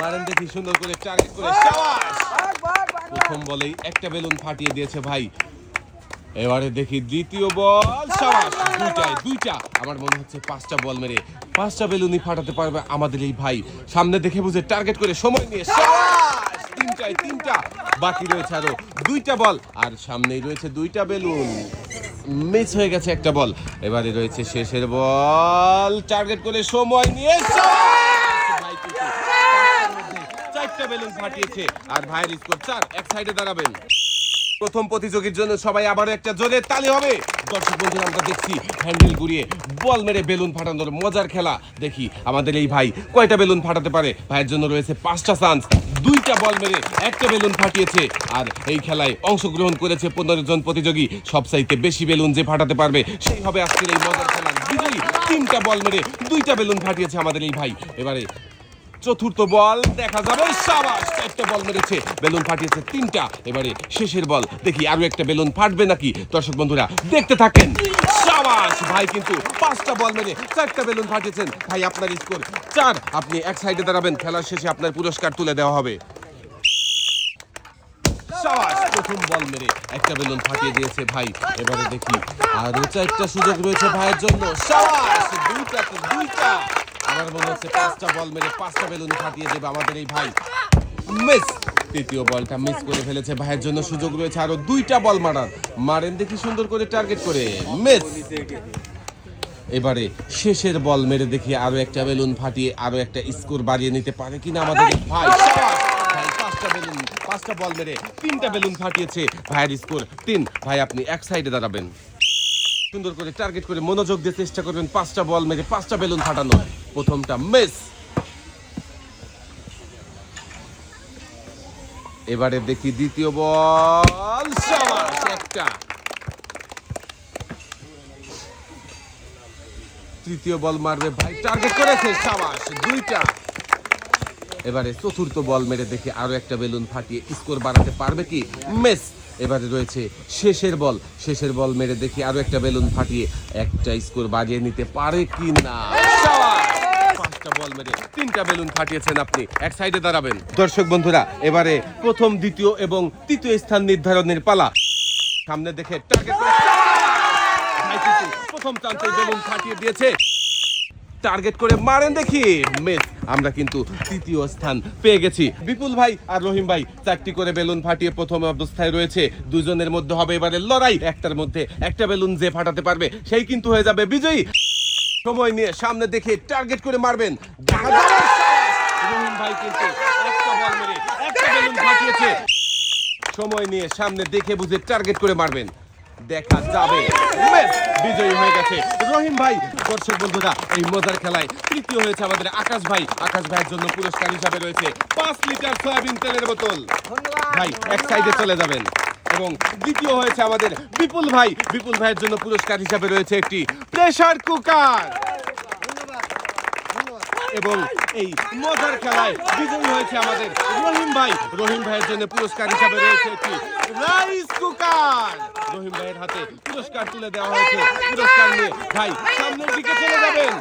মারেন দেখি সুন্দর করে টার্গেট করে প্রথম বলেই একটা বেলুন ফাটিয়ে দিয়েছে ভাই। এবারে দেখি দ্বিতীয় বল সাবাস। দুইটায় দুইটা। আমার মনে হচ্ছে পাঁচটা বল মেরে পাঁচটা বেলুনই ফাটাতে পারবে আমাদের এই ভাই। সামনে দেখে বুঝে টার্গেট করে সময় নিয়ে সাবাস। তিনটায় তিনটা বাকি রয়েছে আরও দুইটা বল। আর সামনেই রয়েছে দুইটা বেলুন। মিস হয়ে গেছে একটা বল। এবারে রয়েছে শেষের বল। টার্গেট করে সময় নিয়ে! ভাই ফাটিয়েছে। আর ভাইয়ের স্কোর চার এক সাইডে দাঁড়াবেন। প্রথম প্রতিযোগীর জন্য সবাই আবারও একটা তালি হবে। দর্শক বন্ধুরা, আমরা দেখছি হ্যান্ডেল ঘুরিয়ে বল মেরে বেলুন ফাটানোর মজার খেলা। দেখি আমাদের এই ভাই কয়টা বেলুন ফাটাতে পারে। ভাইয়ের জন্য রয়েছে পাঁচটা চান্স দুইটা বল মেরে একটা বেলুন ফাটিয়েছে। আর এই খেলায় অংশগ্রহণ করেছে পনেরো জন প্রতিযোগী। সবচাইতে বেশি বেলুন যে ফাটাতে পারবে, সেই হবে আজকের এই মজার খেলার বিজয়ী তিনটা বল মেরে দুইটা বেলুন ফাটিয়েছে আমাদের এই ভাই। এবারে চতুর্থ বল, দেখা যাবে সাবাস একটা বল মেরেছে, বেলুন ফাটিয়েছে তিনটা। এবারে শেষের বল, দেখি আরও একটা বেলুন ফাটবে নাকি? দর্শক বন্ধুরা, দেখতে থাকেন, সাবাস। ভাই কিন্তু পাঁচটা বল মেরে চারটা বেলুন ফাটিয়েছেন। ভাই, আপনার স্কোর চার। আপনি এক সাইডে দাঁড়াবেন, খেলার শেষে আপনার পুরস্কার তুলে দেওয়া হবে। প্রথম বল মেরে একটা বেলুন ফাটিয়ে দিয়েছে ভাই। এবারে দেখি আরও চারটা সুযোগ রয়েছে ভাইয়ের জন্য। সাবাস দুইটা দুইটা। আমার মনে হচ্ছে পাঁচটা বল মেরে পাঁচটা বেলুন ফাটিয়ে দেবে আমাদের এই ভাই। মিস! তৃতীয় বলটা মিস করে ফেলেছে ভাইয়ের জন্য সুযোগ রয়েছে আরও দুইটা বল মারার। মারেন দেখি সুন্দর করে টার্গেট করে। মিস! এবারে শেষের বল মেরে দেখি আরও একটা বেলুন ফাটিয়ে আরও একটা স্কোর বাড়িয়ে নিতে পারে কিনা আমাদের ভাই। পাঁচটা বেলুন পাঁচটা বল মেরে তিনটা বেলুন ফাটিয়েছে ভাইয়ের স্কোর। তিন ভাই আপনি এক সাইডে দাঁড়াবেন। সুন্দর করে টার্গেট করে মনোযোগ দিয়ে চেষ্টা করবেন পাঁচটা বল মেরে, পাঁচটা বেলুন ফাটানো প্রথমটা মিস এবারে দেখি দ্বিতীয় বল একটা। তৃতীয় বল মারবে ভাই টার্গেট করেছে, সাবাস, দুইটা। এবারে চতুর্থ বল মেরে দেখি আরও একটা বেলুন ফাটিয়ে স্কোর বাড়াতে পারবে কি? মেস এবারে রয়েছে শেষের বল। শেষের বল মেরে দেখি আরও একটা বেলুন ফাটিয়ে একটা স্কোর বাড়িয়ে নিতে পারে কি না পাঁচটা বল মেরে তিনটা বেলুন ফাটিয়েছেন আপনি। এক সাইডে দাঁড়াবেন। দর্শক বন্ধুরা, এবারে প্রথম, দ্বিতীয় এবং তৃতীয় স্থান নির্ধারণের পালা। সামনে দেখে টার্গেট প্রথম চান্সে বেলুন ফাটিয়ে দিয়েছে। টার্গেট করে মারেন দেখি। মিস আমরা কিন্তু তৃতীয় স্থান পেয়ে গেছি। বিপুল ভাই আর রহিম ভাই, চারটি করে বেলুন ফাটিয়ে প্রথম অবস্থায় রয়েছে। দুজনের মধ্যে হবে এবারে লড়াই। একটার মধ্যে একটা বেলুন যে ফাটাতে পারবে, সেই কিন্তু হয়ে যাবে বিজয়ী। সময় নিয়ে সামনে দেখে টার্গেট করে মারবেন। ভাই কিন্তু একটা বেলুন ফাটিয়েছে। সময় নিয়ে সামনে দেখে বুঝে টার্গেট করে মারবেন। দেখা যাবে! বিজয়ী হয়ে গেছে। রহিম ভাই দর্শক বন্ধুরা এই মজার খেলায় তৃতীয় হয়েছে আমাদের আকাশ ভাই। আকাশ ভাইয়ের জন্য পুরস্কার হিসাবে রয়েছে পাঁচ লিটার সয়াবিন তেলের বোতল। ভাই এক সাইডে চলে যাবেন। এবং দ্বিতীয় হয়েছে আমাদের বিপুল ভাই। বিপুল ভাইয়ের জন্য পুরস্কার হিসাবে রয়েছে একটি প্রেসার কুকার। এবং এই মজার খেলায় বিজয়ী হয়েছে আমাদের রহিম ভাই। রহিম ভাইয়ের জন্য পুরস্কার হিসাবে রয়েছে একটি রাইস কুকার। রহিম ভাইয়ের হাতে পুরস্কার তুলে দেওয়া হয়েছে। পুরস্কার নিয়ে ভাই সামনের দিকে চলে যাবেন।